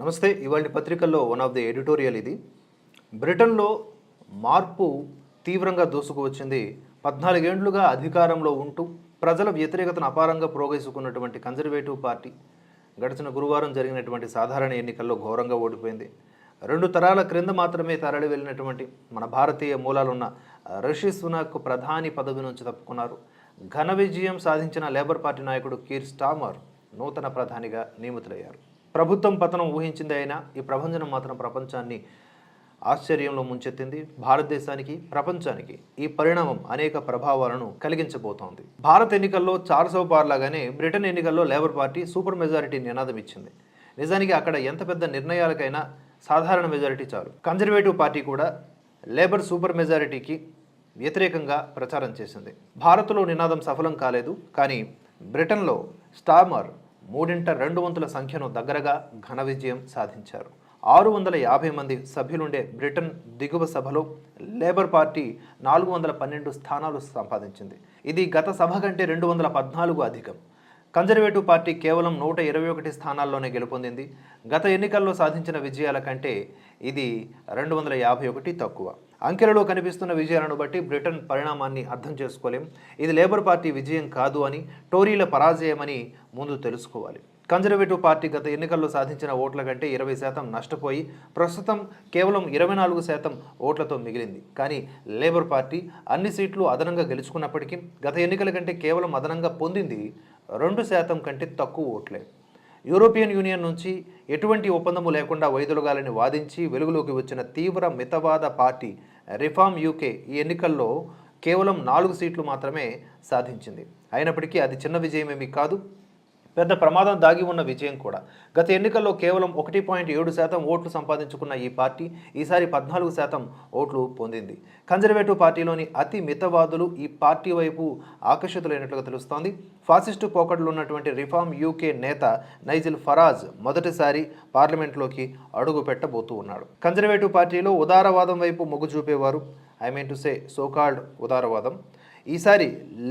నమస్తే ఇవాళ పత్రికల్లో వన్ ఆఫ్ ది ఎడిటోరియల్ ఇది. బ్రిటన్లో మార్పు తీవ్రంగా దూసుకువచ్చింది పద్నాలుగేండ్లుగా అధికారంలో ఉంటూ ప్రజల వ్యతిరేకతను అపారంగా ప్రోగేసుకున్నటువంటి కన్జర్వేటివ్ పార్టీ గడిచిన గురువారం జరిగినటువంటి సాధారణ ఎన్నికల్లో ఘోరంగా ఓడిపోయింది. రెండు తరాల క్రింద మాత్రమే తరలి వెళ్ళినటువంటి మన భారతీయ మూలాలున్న రిషి సునాక్ ప్రధాని పదవి నుంచి తప్పుకున్నారు. ఘన విజయం సాధించిన లేబర్ పార్టీ నాయకుడు కీర్ స్టామర్ నూతన ప్రధానిగా నియమితులయ్యారు. ప్రభుత్వం పతనం ఊహించింది అయినా ఈ ప్రభంజనం మాత్రం ప్రపంచాన్ని ఆశ్చర్యంలో ముంచెత్తింది. భారతదేశానికి ప్రపంచానికి ఈ పరిణామం అనేక ప్రభావాలను కలిగించబోతోంది. భారత్ ఎన్నికల్లో చార్సో పార్లాగానే బ్రిటన్ ఎన్నికల్లో లేబర్ పార్టీ సూపర్ మెజారిటీ నినాదం ఇచ్చింది. నిజానికి అక్కడ ఎంత పెద్ద నిర్ణయాలకైనా సాధారణ మెజారిటీ చాలు. కన్జర్వేటివ్ పార్టీ కూడా లేబర్ సూపర్ మెజారిటీకి వ్యతిరేకంగా ప్రచారం చేసింది. భారత్లో నినాదం సఫలం కాలేదు కానీ బ్రిటన్లో స్టార్మర్ మూడింట రెండు వంతుల సంఖ్యను దగ్గరగా ఘన విజయం సాధించారు. ఆరు వందల యాభై మంది సభ్యులుండే బ్రిటన్ దిగువ సభలో లేబర్ పార్టీ నాలుగు వందల పన్నెండు స్థానాలు సంపాదించింది. ఇది గత సభ కంటే రెండు వందల పద్నాలుగు అధికం. కన్జర్వేటివ్ పార్టీ కేవలం నూట ఇరవై ఒకటి స్థానాల్లోనే గెలుపొందింది. గత ఎన్నికల్లో సాధించిన విజయాల కంటే ఇది రెండు వందల యాభై ఒకటి తక్కువ. అంకెలలో కనిపిస్తున్న విజయాలను బట్టి బ్రిటన్ పరిణామాన్ని అర్థం చేసుకోలేం. ఇది లేబర్ పార్టీ విజయం కాదు అని టోరీల పరాజయమని ముందు తెలుసుకోవాలి. కన్జర్వేటివ్ పార్టీ గత ఎన్నికల్లో సాధించిన ఓట్ల కంటే ఇరవై శాతం నష్టపోయి ప్రస్తుతం కేవలం ఇరవై నాలుగు శాతం ఓట్లతో మిగిలింది. కానీ లేబర్ పార్టీ అన్ని సీట్లు అదనంగా గెలుచుకున్నప్పటికీ గత ఎన్నికల కంటే కేవలం అదనంగా పొందింది రెండు శాతం కంటే తక్కువ ఓట్లే. యూరోపియన్ యూనియన్ నుంచి ఎటువంటి ఒప్పందము లేకుండా వైదొలగాలని వాదించి వెలుగులోకి వచ్చిన తీవ్ర మితవాద పార్టీ రిఫార్మ్ యూకే ఈ ఎన్నికల్లో కేవలం నాలుగు సీట్లు మాత్రమే సాధించింది. అయినప్పటికీ అది చిన్న విజయమేమీ కాదు. పెద్ద ప్రమాదం దాగి ఉన్న విజయం కూడా. గత ఎన్నికల్లో కేవలం ఒకటి పాయింట్ ఏడు శాతం ఓట్లు సంపాదించుకున్న ఈ పార్టీ ఈసారి పద్నాలుగు శాతం ఓట్లు పొందింది. కన్జర్వేటివ్ పార్టీలోని అతి మితవాదులు ఈ పార్టీ వైపు ఆకర్షితులైనట్లుగా తెలుస్తోంది. ఫాసిస్టు పోకడలు ఉన్నటువంటి రిఫార్మ్ యూకే నేత నైజిల్ ఫరాజ్ మొదటిసారి పార్లమెంట్లోకి అడుగు పెట్టబోతూ ఉన్నాడు. కన్జర్వేటివ్ పార్టీలో ఉదారవాదం వైపు మొగ్గు చూపేవారు. I mean to say so called ఉదారవాదం. ఈసారి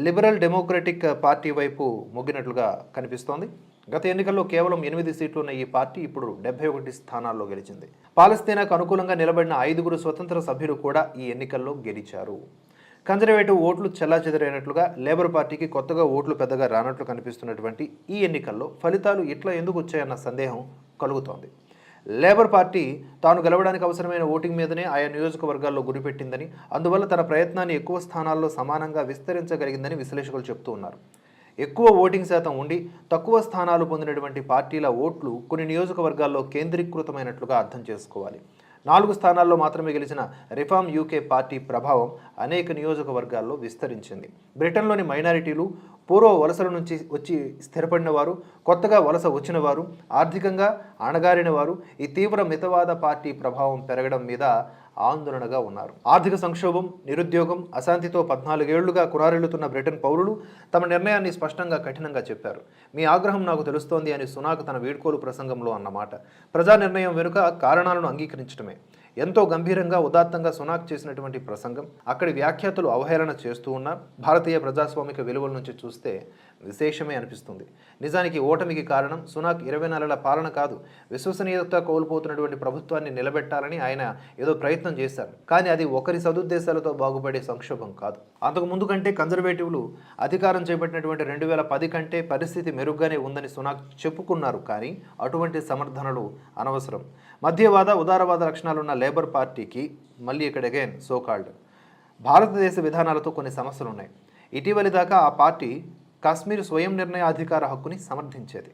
లిబరల్ డెమోక్రటిక్ పార్టీ వైపు మొగ్గినట్లుగా కనిపిస్తోంది. గత ఎన్నికల్లో కేవలం ఎనిమిది సీట్లు ఉన్న ఈ పార్టీ ఇప్పుడు డెబ్బై ఒకటి స్థానాల్లో గెలిచింది. పాలస్తీనాకు అనుకూలంగా నిలబడిన ఐదుగురు స్వతంత్ర సభ్యులు కూడా ఈ ఎన్నికల్లో గెలిచారు. కన్జర్వేటివ్ ఓట్లు చెల్లాచెదరైనట్లుగా లేబర్ పార్టీకి కొత్తగా ఓట్లు పెద్దగా రానట్లు కనిపిస్తున్నటువంటి ఈ ఎన్నికల్లో ఫలితాలు ఇట్లా ఎందుకు వచ్చాయన్న సందేహం కలుగుతోంది. లేబర్ పార్టీ తాను గెలవడానికి అవసరమైన ఓటింగ్ మీదనే ఆయా నియోజకవర్గాల్లో గురిపెట్టిందని అందువల్ల తన ప్రయత్నాన్ని ఎక్కువ స్థానాల్లో సమానంగా విస్తరించగలిగిందని విశ్లేషకులు చెబుతూ ఉన్నారు. ఎక్కువ ఓటింగ్ శాతం ఉండి తక్కువ స్థానాలు పొందినటువంటి పార్టీల ఓట్లు కొన్ని నియోజకవర్గాల్లో కేంద్రీకృతమైనట్లుగా అర్థం చేసుకోవాలి. నాలుగు స్థానాల్లో మాత్రమే గెలిచిన రిఫార్మ్ యూకే పార్టీ ప్రభావం అనేక నియోజకవర్గాల్లో విస్తరించింది. బ్రిటన్లోని మైనారిటీలు పూర్వ వలసల నుంచి వచ్చి స్థిరపడిన వారు కొత్తగా వలస వచ్చిన వారు ఆర్థికంగా అణగారిన వారు ఈ తీవ్ర మితవాద పార్టీ ప్రభావం పెరగడం మీద ఆందోళనగా ఉన్నారు. ఆర్థిక సంక్షోభం నిరుద్యోగం అశాంతితో పద్నాలుగేళ్ళుగా కురారెళ్ళుతున్న బ్రిటన్ పౌరులు తమ నిర్ణయాన్ని స్పష్టంగా కఠినంగా చెప్పారు. మీ ఆగ్రహం నాకు తెలుస్తోంది అని సునాక్ తన వీడ్కోలు ప్రసంగంలో అన్నమాట. ప్రజా నిర్ణయం వెనుక కారణాలను అంగీకరించడమే ఎంతో గంభీరంగా ఉదాత్తంగా సునాక్ చేసినటువంటి ప్రసంగం. అక్కడి వ్యాఖ్యాతలు అవహేళన చేస్తూ ఉన్న భారతీయ ప్రజాస్వామిక విలువల నుంచి చూస్తే విశేషమే అనిపిస్తుంది. నిజానికి ఓటమికి కారణం సునాక్ ఇరవై నెలల పాలన కాదు. విశ్వసనీయత కోల్పోతున్నటువంటి ప్రభుత్వాన్ని నిలబెట్టాలని ఆయన ఏదో ప్రయత్నం చేశారు. కానీ అది ఒకరి సదుద్దేశాలతో బాగుపడే సంక్షోభం కాదు. అంతకు ముందు కంటే కన్జర్వేటివ్లు అధికారం చేపట్టినటువంటి రెండు వేల పది కంటే పరిస్థితి మెరుగ్గానే ఉందని సునాక్ చెప్పుకున్నారు. కానీ అటువంటి సమర్థనలు అనవసరం. మధ్యవాద ఉదారవాద లక్షణాలున్న లేబర్ పార్టీకి మళ్ళీ ఇక్కడ అగైన్ సోకాల్డ్ భారతదేశ విధానాలతో కొన్ని సమస్యలు ఉన్నాయి ఇటీవలి దాకా ఆ పార్టీ కాశ్మీర్ స్వయం నిర్ణయ అధికార హక్కుని సమర్థించేది.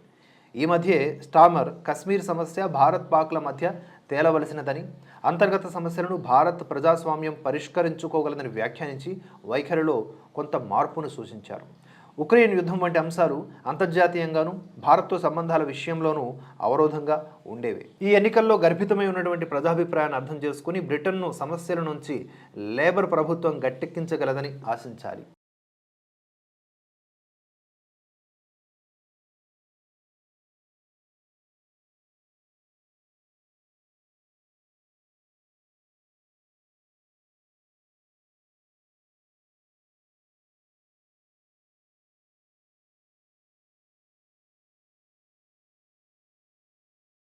ఈ మధ్యే స్టామర్ కశ్మీర్ సమస్య భారత్ పాక్ల మధ్య తేలవలసినదని అంతర్గత సమస్యలను భారత్ ప్రజాస్వామ్యం పరిష్కరించుకోగలదని వ్యాఖ్యానించి వైఖరిలో కొంత మార్పును సూచించారు. ఉక్రెయిన్ యుద్ధం వంటి అంశాలు అంతర్జాతీయంగాను భారత్తో సంబంధాల విషయంలోనూ అవరోధంగా ఉండేవి. ఈ ఎన్నికల్లో గర్భితమై ఉన్నటువంటి ప్రజాభిప్రాయాన్ని అర్థం చేసుకుని బ్రిటన్ను సమస్యల నుంచి లేబర్ ప్రభుత్వం గట్టెక్కించగలదని ఆశించాలి.